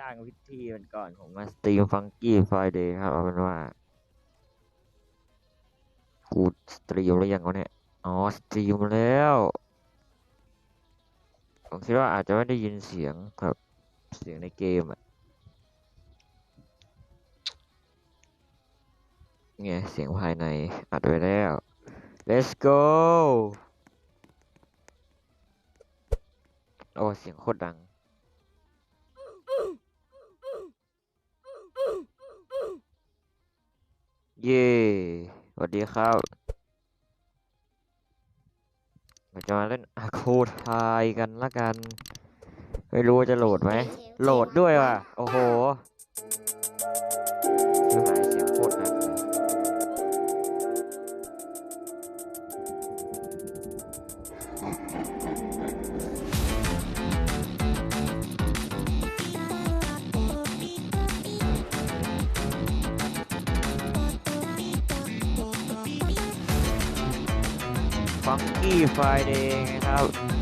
จ้างวิธีมันก่อนผมมาสตรีมฟังกี้ไฟเดย์ครับเอาเป็นว่ากูสตรีมหรือยังวะเนี่ย อ๋อ สตรีมแล้ว ผมคิดว่าอาจจะไม่ได้ยินเสียงแบบเสียงในเกมอะไงเสียงภายใน อัดไว้แล้ว let's go โอ้ เสียงโคตรดัง เย่สวัสดีครับเราจะมาเล่นอาโคไทยกันละกัน ไม่รู้ว่าจะโหลดไหม โหลดด้วยว่ะ โอ้โหคือหายเสียงโคตรหนักเลย ฟังกี้ไฟเดย์ไงครับ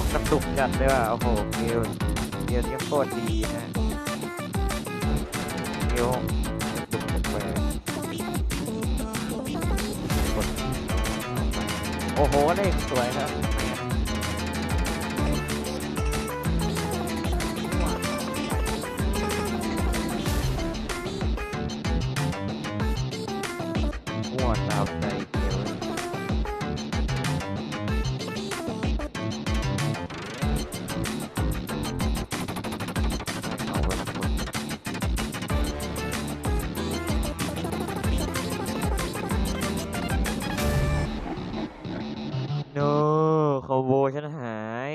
ออกกระตุกจัดเลยว่ะโอ้โหเกมเกมนี้โคตรดีนะเกมกระตุกแปลกดโอ้โหได้สวยครับ อมโบฉันหาย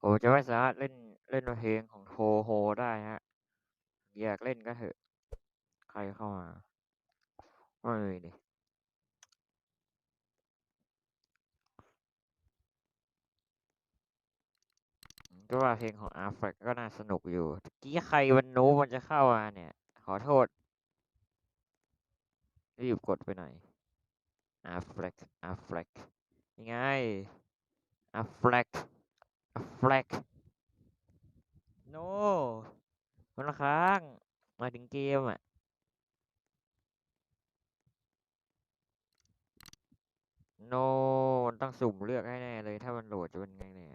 ผมจะไม่สามารถเล่นเล่นเพลงของโทโฮได้ฮะ อยากเล่นก็เถอะ ใครเข้ามาไม่เลยดิก็ว่าเพลงของอาร์แฟกก็น่าสนุกอยู่กี้ใครวันนู้มันจะเข้ามาเนี่ย ขอโทษ รีบกดไปหน่อย Affleck Affleck ยังไง Affleck Affleck no คนละครั้งมาถึงเกมอะโน้ต้องสุ่มเลือกให้แน่เลยถ้ามันโหลดจะเป็นไงเนี่ย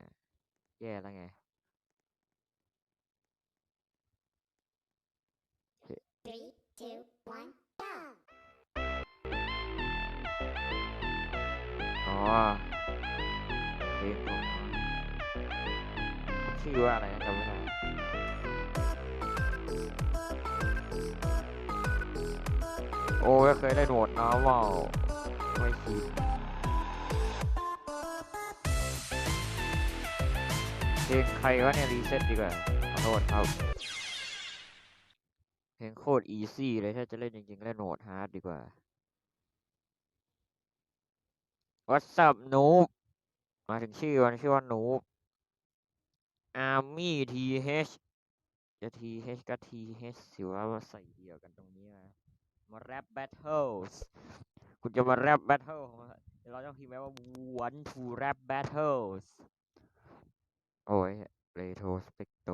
แย่แล้วไง3 2 1 เพลงของชื่อว่าอะไรจำไม่ได้โอ้ยเคยได้โหนดน้องว่าไม่คิดเพลงใครวะเนี่ยรีเซ็ตดีกว่าขอโทษครับเพลงโคตรอีซี่เลยถ้าจะเล่นจริงๆเล่นโหนดฮาร์ดดีกว่า วอตสับนูบมาถึงชื่อมันชื่อว่านูบอาร์มี่ทีเฮชจะทีเฮชก็ทีเฮชสิว่าใส่เดียวกันตรงนี้นะมาแรปแบทเทิลส์คุณจะมาแรปแบทเทิลเราต้องพิมพ์ไว้ว่า one to rap battles โอ้ยเรโทรสเปกโต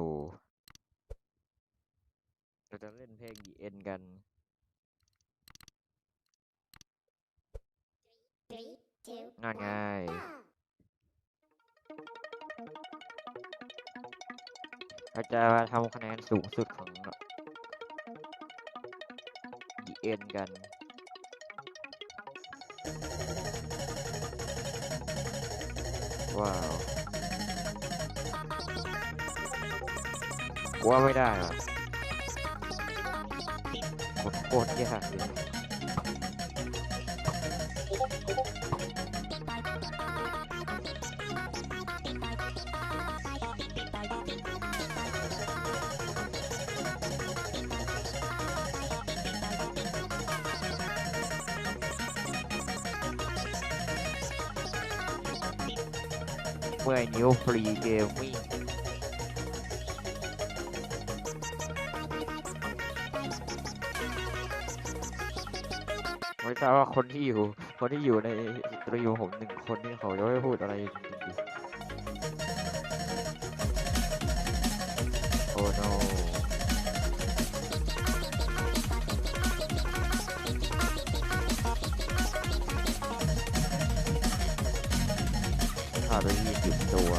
เราจะเล่นเพลงดีเอ็นกัน Three, two, นั่นไงเราจะมาทำคะแนนสูงสุดของ The End กันว้าวว่าไม่ได้อะโคตรโคตรยากเลย เมื่อยนิ้วฟรีเกมมิ่งไม่ทราบว่าคนที่อยู่ คนที่อยู่ในตรีมผมหนึ่งคนนี่เขาจะไม่พูดอะไรจริงๆ ขาดไปยี่สิบตัว